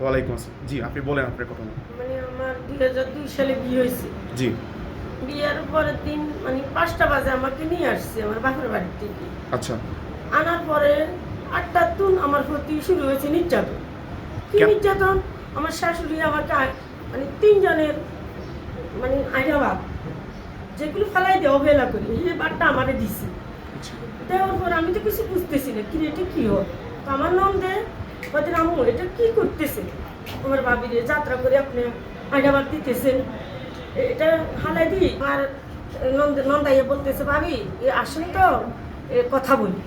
ওয়ালাইকুম আসসালাম। জি আপনি বলেন আপনার ঘটনা মানে আমার দুই হাজার দুই সালে বিয়ে হয়েছে। জি। বিয়ের পরের দিন মানে পাঁচটা বাজে আমাকে নিয়ে আসছে আমার বাপের বাড়ির থেকে আচ্ছা। আনার পরে আটটার তুন আমার প্রতি শুরু হয়েছে নির্যাতন। কি নির্যাতন? আমার শাশুড়ি আমাকে মানে তিনজনের মানে আইডাবাদ যেগুলো ফেলাই দিয়ে অবহেলা করি। এই বারটা আমারে দিছে। আচ্ছা। দেওয়ার পর আমি তো কিছু বুঝতেছি না কি এটা কি হয়? তো আমার নন্দে কদিন আম্মু এটা কি করতেছে আমার বাবিরে যাত্রা করে আপনি আইডাবাদ দিতেছেন। এটা হালাই দিই। আমার নন্দ নন্দাইয়ে বলতেছে ভাবি আসেন তো কথা বলি।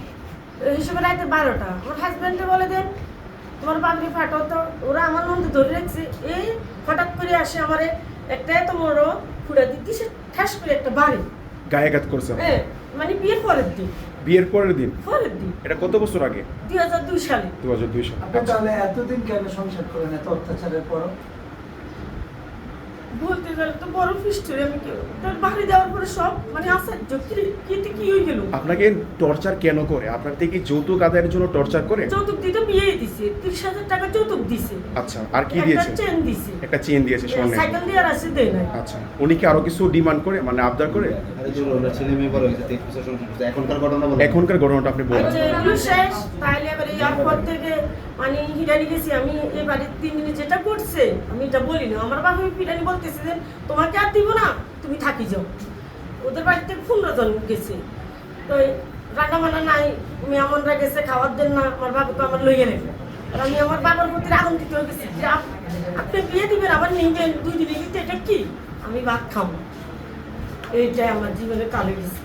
হিসেবে রাতে বারোটা। আমার হাজব্যান্ডে বলে দেন তোমার বাবরি ফাটো তো ওরা আমার নন্দে ধরে রাখছে। এই হঠাৎ করে আসে আমার একটা এত বড় খুঁড়া দিচ্ছে ঠাস করে একটা বাড়ি। গায়েঘাত করছেন হ্যাঁ মানে বিয়ের পরের দিন। বিয়ের পরের দিন? পরের দিন। এটা কত বছর আগে? দুই হাজার দুই সালে। দু হাজার দুই সাল। তাহলে এতদিন কেন সংসার করেন এত অত্যাচারের পরও? বলতে গেলে তো বড় ফিস্টরি আমি কি তার বাড়ি দেওয়ার পরে সব মানে আশ্চর্য কি কি কি হয়ে গেল? আপনাকে টর্চার কেন করে? আপনার থেকে যৌতুক আদায়ের জন্য টর্চার করে? যৌতুক দিতে বিয়ে দিছে তিরিশ হাজার টাকা যৌতুক দিছে। আচ্ছা আর কি একটা দিয়েছে? চেন দিছে। একটা চেন দিয়েছে স্বর্ণের। সাইকেল দিয়ে আর আসে দেয় নাই। আচ্ছা উনি কি আরও কিছু ডিমান্ড করে মানে আবদার করে? আরে চলো ওরা ছেলে মেয়ে বড় হয়েছে তেইশ বছর সংসার এখনকার ঘটনা বলো। এখনকার ঘটনাটা আপনি বলেন। আচ্ছা এগুলো শেষ তাহলে এবারে ইয়ার পর থেকে মানে হিরানি গেছি আমি এবারে তিন দিনে যেটা করছে আমি এটা বলি না আমার বাবা হিরানি বলতেছে যে, তোমাকে আর দিব না, তুমি থাকি যাও। ওদের বাড়িতে পনেরো জন গেছে। তো রান্না বান্না নাই, মেহমানরা গেছে খাওয়ার দেন না, আমার বাবা তো আমার লইয়ে নেবে। আমি আমার বাবার প্রতি আনন্দিত হয়ে গেছি যে আপনি বিয়ে দিবেন, আবার নিবেন দুই দিনে কিন্তু এটা কি? আমি ভাত খাব। এইটাই আমার জীবনে কালে গেছে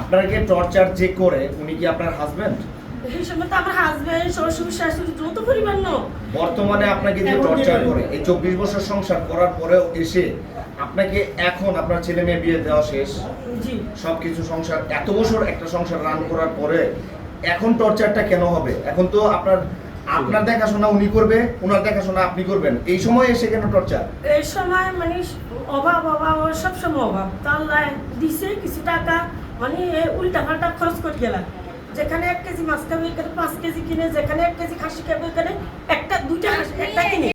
আপনাকে টর্চার যে করে, উনি কি আপনার হাজবেন্ড এই সময় তো আমার হাজবেন্ড শ্বশুর শাশুড়ি যৌথ পরিবার ন বর্তমানে আপনাকে যে টর্চার করে এই চব্বিশ বছর সংসার করার পরেও এসে আপনাকে এখন আপনার ছেলে মেয়ে বিয়ে দেওয়া শেষ। জি। সবকিছু সংসার এত বছর একটা সংসার রান করার পরে এখন টর্চারটা কেন হবে? এখন তো আপনার আপনার দেখাশোনা উনি করবে ওনার দেখাশোনা আপনি করবেন। এই সময় এসে কেন টর্চার? এই সময় মানে অভাব অভাব সব সময় অভাব তাল্লা দিছে কিছু টাকা মানে উল্টা পাল্টা খরচ করে গেলাম। যেখানে এক কেজি মাছ খাবে এখানে পাঁচ কেজি কিনে, যেখানে এক কেজি খাসি খাবে এখানে একটা, দুইটা একটা কিনে।